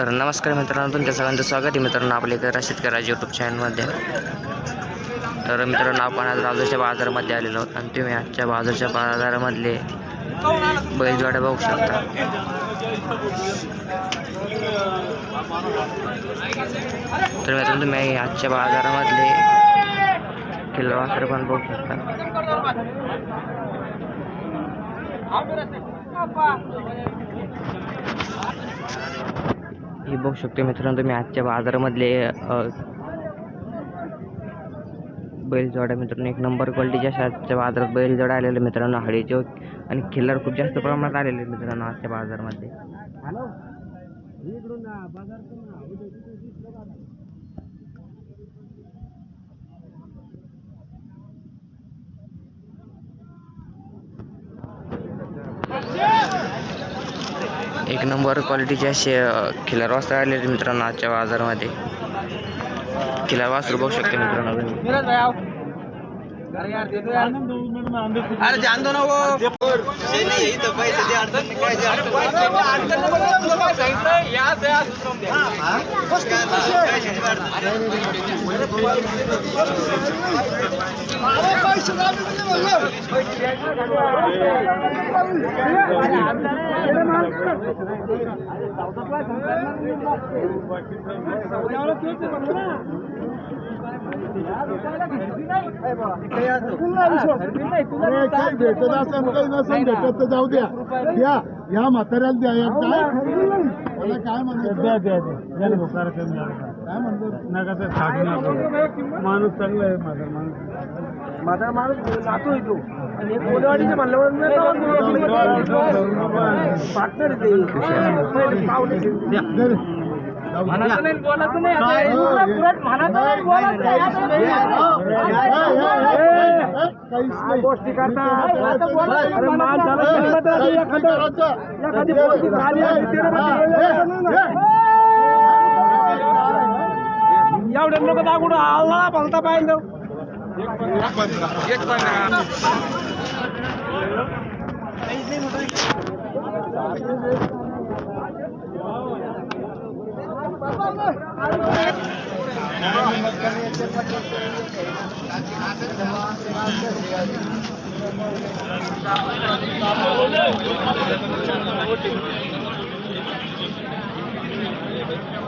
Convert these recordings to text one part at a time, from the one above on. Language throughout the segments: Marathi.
तर नमस्कार मित्रांनो तुमच्या सगळ्यांचं स्वागत आहे मित्रांनो आपल्या इथं राशीद कराज यूट्यूब चॅनलमध्ये तर मित्रांनो आपण आज राजूच्या बाजारामध्ये आलेलो आहोत आणि तुम्ही आजच्या बाजूच्या बाजारामधले बैलजोड्या बघू शकता. तर मित्रांनो तुम्ही आजच्या बाजारामधले किल्ला पण बघू शकता. हे बघू शकतो मित्रांनो तुम्ही आजच्या बाजारामधले अ, बैलजोड्या. मित्रांनो एक नंबर क्वालिटीच्या अशा आजच्या बाजारात बैलजोड्या आलेल्या मित्रांनो हळीचे आणि खिल्लार खूप जास्त प्रमाणात आलेले मित्रांनो आजच्या बाजारामध्ये. एक नंबर क्वालिटीचे असे अ, खिल्लार वासर आलेले आहेत मित्रांनो आजच्या बाजारामध्ये. खिल्लार वासर बघू शकते मित्रांनो काय भेटत असं काही नसेल भेटत तर जाऊ द्या. द्या या म्हाताऱ्याला द्या काय मला काय म्हणतो द्या द्या काय म्हणतो माणूस चांगला आहे माझा माणूस माझा माणूस जातो तो आणि कोलेवाडीचे पार्टनर दे रे. जाऊ द्या. बोलायचं नाही? हो, हे- काहीच नाही. गोष्टी करता. దేవుడు ఎందుకు తాగుడు అల్లా పలతా పాయిందో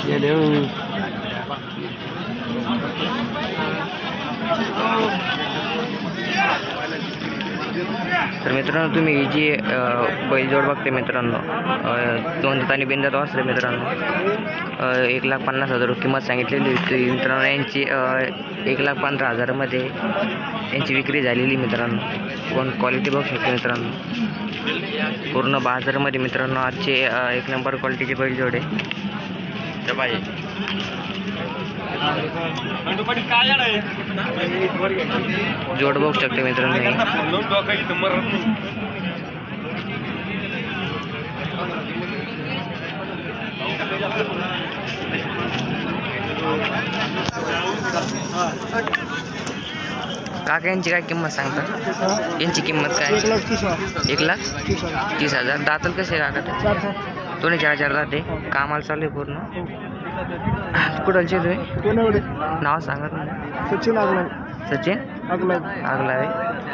Yeah, dude. तर मित्रांनो तुम्ही ही जी बैलजोड बघते मित्रांनो दोन दातांनी बिंदात वाचले मित्रांनो. एक लाख पन्नास हजार किंमत सांगितलेली होती. मित्रांनो यांची एक लाख पंधरा हजारामध्ये यांची विक्री झालेली मित्रांनो. कोण क्वालिटी बघू शकते मित्रांनो. पूर्ण बाजारामध्ये मित्रांनो आजचे एक नंबर क्वालिटीचे बैलजोडे जोड बघू शकते मित्रांनो. हे. काका यांची काय किंमत सांगता? यांची किंमत काय? एक लाख तीस हजार. दातल कसे काका. दोन्ही चार चार जाते कामाला चालू आहे पूर्ण. कुठलचे तुम्ही? नाव सांगा तुम्ही सचिन आगला सचिन? आगला आगलावे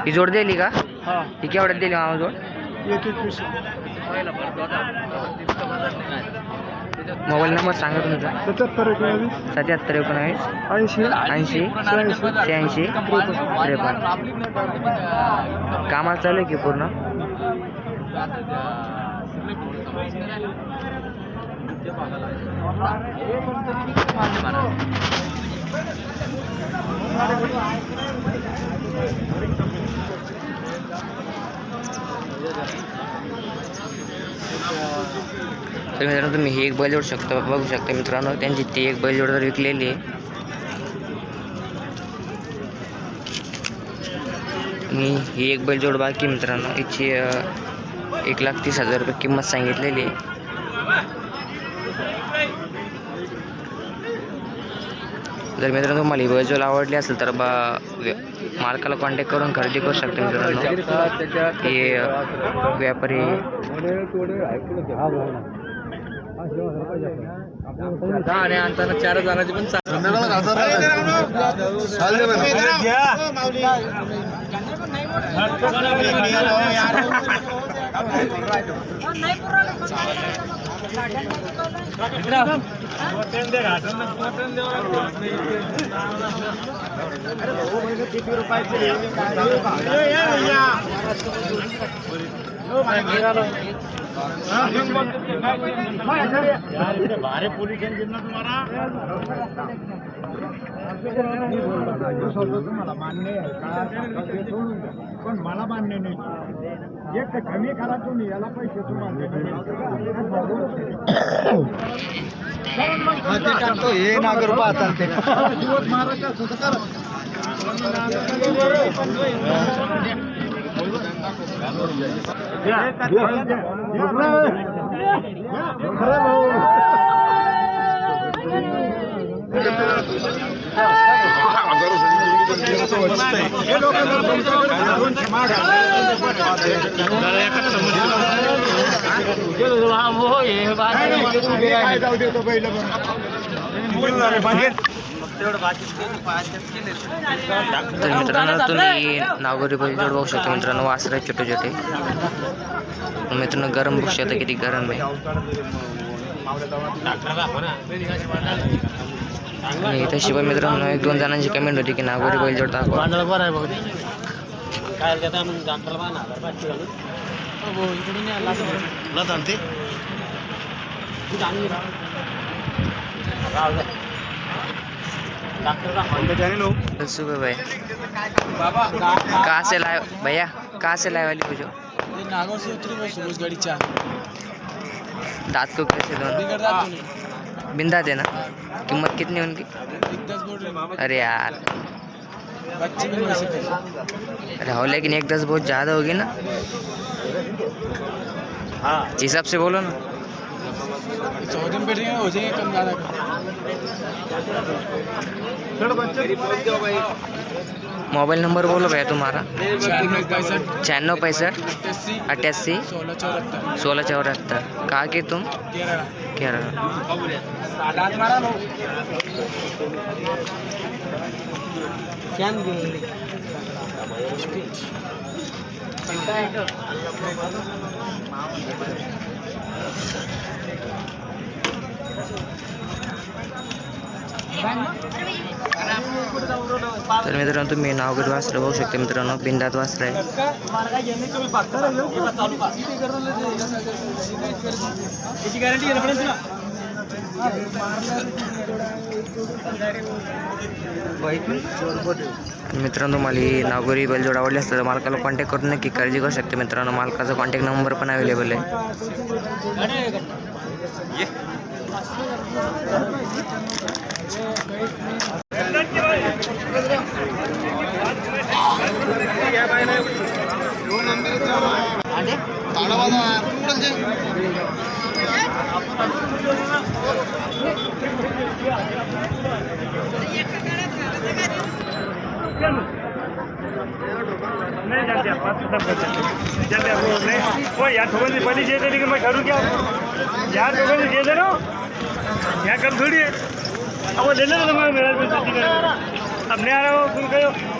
ही जोड दिली का? हा. ही केवढ्यात दिली मामा जोड? मोबाईल नंबर सांगा तुमचा. सत्याहत्तर एकोणावीस. सत्याहत्तर एकोणावीस. ऐंशी. ऐंशी. शहाऐंशी. त्रेपन्न. कामाला चालू आहे की पूर्ण? तर मित्रांनो तुम्ही ही एक बैल जोडू शकता बघू शकता मित्रांनो. त्यांची ती एक बैलजोड तर विकलेली आहे. आणि ही एक बैलजोड बाकी मित्रांनो. याची एक लाख तीस हजार रुपये किंमत सांगितलेली आहे. जर मित्रांनो तुम्हाला ही बैलजोड आवडली असेल तर बा व्य- मालकाला कॉन्टॅक्ट करून खरेदी करू शकता मित्रांनो. हे व्यापारी व्यापारी आणि अंताना चार जणांची पण संध्याकाळी हजार चालते भारे पोलीस तुम्हाला मान्य आहे का पण मला मान्य नाही एक तर कमी करा तुम्ही याला पैसे तुम्हाला हे नागर चालते दिवस महाराष्ट्र असं तर मित्रांनो तुम्ही नागोरी बैलजोड बघू शकता मित्रांनो वासर आहे छोटे छोटे. मित्रांनो गरम बघू शकता किती गरम आहे. आणि त्याशिवाय मित्रांनो एक दोन जणांची कमेंट होती की नागोरी बैलजोड दाखवा सुबह भाई। कहाँ से लाए भैया कहाँ से लाए वाली जो? नागौर से उतरी मैं सुबह गाड़ी चार। दांत को कैसे दो बिंदा देना कीमत कितनी उनकी? अरे यार। अरे हो लेकिन एक दस बहुत ज़्यादा होगी ना? हिसाब से बोलो ना। सौ बैठे हो जाएँगे कम ज़्यादा। मोबाइल नंबर बोलो भैया तुम्हारा। छियानवे पैंसठ। अट्ठासी। सोलह चौहत्तर। कहाँ के तुम? केरला। तर मित्रांनो तुम्ही नावगड वासरं बघू शकता मित्रांनो बिंदात वासरं आहे मित्रांनो मला ही नागोरी बैलजोड आवडली असतं तर मालकाला कॉन्टॅक्ट करून नक्की काळजी करू शकते मित्रांनो मालकाचा कॉन्टॅक्ट नंबर पण अवेलेबल आहे.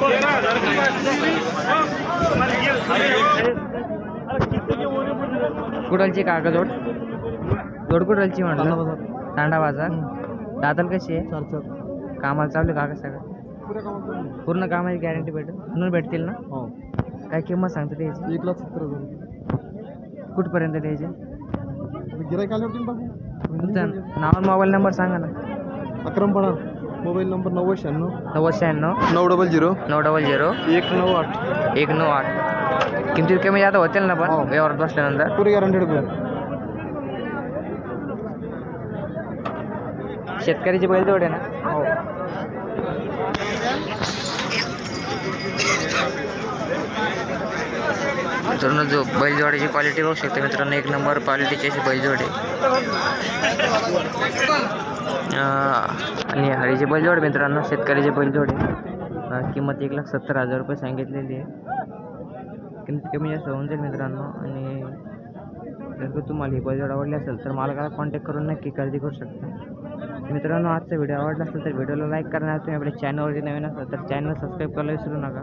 हो हाँ, हमारे ये अरे कितने के बोले मुझे कुडलची काका जोड जोड कुडलची म्हटलं तांडा बाजार दादल कशी आहे? कामाला चालू आहे काका सगळं? पूर्ण कामाची गॅरंटी भेटेल. म्हणून भेटतील ना? हो. काय किंमत सांगते द्यायची एक लाख सत्तर हजार कुठपर्यंत द्यायची? गिरायक तुमचं नाव मोबाईल नंबर सांगा ना. अक्रम पठाण मोबाईल नंबर नव्वद शहाण्णव. नव्वद शहाण्णव. नऊ डबल झिरो. नऊ डबल झिरो. एक नऊ आठ. एक नऊ आठ. किमतीत कमी जादा होतील ना पण? हो. व्यवहारात बसल्यानंतर? पुरी गॅरंटेड रुपये शेतकऱ्याची बैल आहे ना हो मित्रांनो जो बैलजोड्याची क्वालिटी बघू शकता मित्रांनो एक नंबर क्वालिटीची अशी बैलजोडे. आणि हळीची बैलजोड मित्रांनो शेतकऱ्याचे बैलजोडे. किंमत एक लाख सत्तर हजार रुपये सांगितलेली आहे. किंमत कमी जास्त होऊन जाईल मित्रांनो आणि जर का तुम्हाला ही बैलजोड आवडली असेल तर मालकाला कॉन्टॅक्ट करून नक्की खरेदी करू शकता. मित्रांनो आजचा व्हिडिओ आवडला असेल तर व्हिडिओला लाईक करणार तुम्ही आपल्या चॅनलवरती नवीन असाल तर चॅनल सबस्क्राईब करायला विसरू नका.